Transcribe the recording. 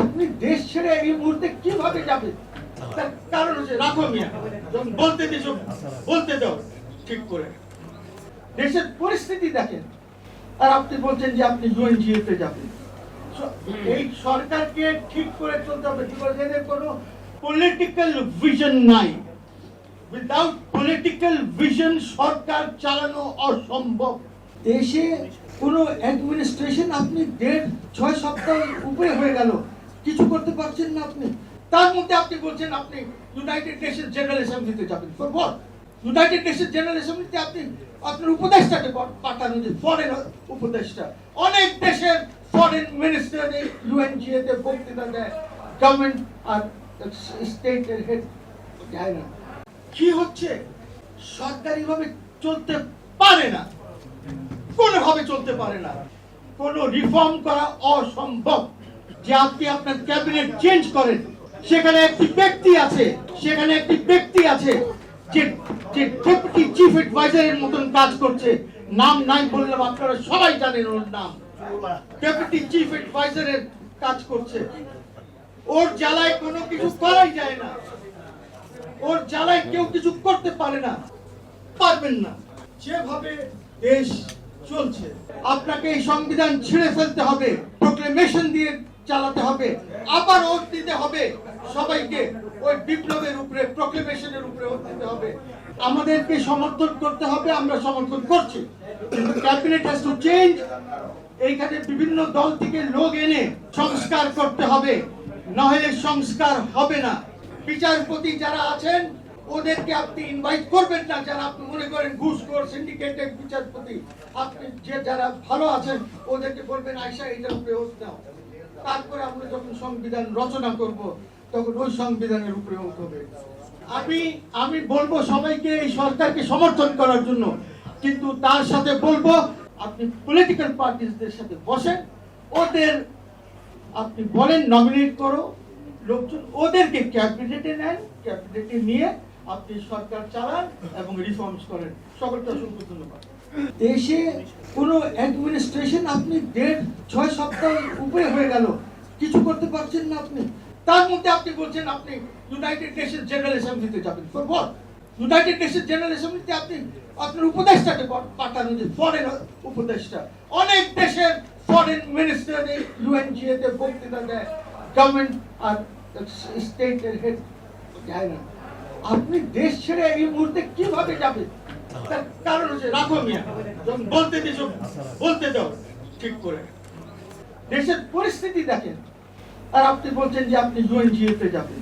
আপনি দেশ ছেড়ে এই মুহূর্তে কীভাবে যাবেন? তার কারণ হচ্ছে, রাখো মিয়া, বলতে দিছো, বলতে দাও, ঠিক করে। দেশের পরিস্থিতি দেখেন, আর আপনি বলছেন যে আপনি ইউএনজিএতে যাবেন। এই সরকারকে ঠিক করে চলতে হবে বিকজ কোনো পলিটিক্যাল ভিশন নাই। উইদাউট পলিটিক্যাল ভিশন সরকার চালানো অসম্ভব। দেশে কোনো অ্যাডমিনিস্ট্রেশন আপনি দেড় ছয় সপ্তাহ উপরে হয়ে গেল। করতে পারছেন না আপনি? তার মধ্যে আপনি বলছেন আপনি ইউনাইটেড নেশন জেনারেল অ্যাসেম্বলিতে যাবেন। For what United nation general অ্যাসেম্বলিতে আপনি আপনার উপদেষ্টাকে পাঠান যে ফরেন উপদেষ্টা। অনেক দেশের ফরেন মিনিস্টার ইউএনজিএ তে বক্তৃতা দেয়। গভর্নমেন্ট আর স্টেটের হেড যায় না। কি হচ্ছে? সরকারিভাবে চলতে পারে না। কোনোভাবে চলতে পারে না। কোনো রিফর্ম করা অসম্ভব। যে আপনি আপনার ক্যাবিনেট চেঞ্জ করেন, সেখানে একটি ব্যক্তি আছে, সেখানে একটি ব্যক্তি আছে যে যে ডেপুটি চিফ অ্যাডভাইজারের মতন কাজ করছে। নাম নাই বললাম আপনারা সবাই জানেন ওর নাম। ডেপুটি চিফ অ্যাডভাইজারের কাজ করছে। ওর জ্বালায় কোনো কিছু করাই যায় না। ওর জ্বালায় কেউ কিছু করতে পারে না। পারবেন না। যেভাবে দেশ চলছে, আপনাকে এই সংবিধান ছিঁড়ে ফেলতে হবে। প্রোক্লেমেশন দিয়ে চালাতে হবে, আবার ওট দিতে হবে। সবাইকে ওই বিপ্লবের উপরে প্রোক্লেমেশনের উপরে ওট দিতে হবে। আমাদেরকে সমর্থন করতে হবে, আমরা সমর্থন করছি। ক্যাবিনেট হ্যাজ টু চেঞ্জ এইখানে বিভিন্ন দল থেকে লোক এনে সংস্কার করতে হবে। নহেলে সংস্কার হবে না। বিচারপতি যারা আছেন, ওদেরকে আপনি ইনভাইট করবেন না। যারা আপনি মনে করেন ঘুষখোর সিন্ডিকেটেড বিচারপতি, আপনি যে যারা ভালো আছেন, ওদেরকে বলবেন আয়সা এটার উপরে নাও তারপরে আমরা যখন সংবিধান রচনা করব, তখন ওই সংবিধানের উপরে হবে আমি আমি বলব সবাইকে এই সরকারকে সমর্থন করার জন্য, কিন্তু তার সাথে বলব, আপনি পলিটিক্যাল পার্টিসদের সাথে বসেন, ওদের, আপনি বলেন নমিনেট করো, লোকজন ওদেরকে ক্যাবিনেটে নেন ক্যাবিনেটে নিয়ে আপনি সরকার চালান এবং রিফর্মস করেন। সকলকে অসংখ্য ধন্যবাদ। দেশে কোনো অ্যাডমিনিস্ট্রেশন আপনি দেড়, ছয় সপ্তাহ উপরে হয়ে গেল। কিছু করতে পারছেন না আপনি। তার মধ্যে আপনি বলছেন আপনি ইউনাইটেড নেশন জেনারেল অ্যাসেম্বলিতে যাবেন। For what united nation general অ্যাসেম্বলিতে আপনি আপনার উপদেষ্টাকে পাঠান যে ফরেন উপদেষ্টা। অনেক দেশের ফরেন মিনিস্টার ইউএনজিএ তে বক্তৃতা দেয়। গভর্নমেন্ট আর স্টেটের হেড যায় না। আপনি দেশ ছেড়ে এই মুহূর্তে কীভাবে যাবেন কারণ হচ্ছে, রাখো মিয়া। বলতে দিছো, বলতে দাও, ঠিক করে। দেশের পরিস্থিতি দেখেন। আর আপনি বলছেন যে আপনি ইউএনজিএ তে যাবেন।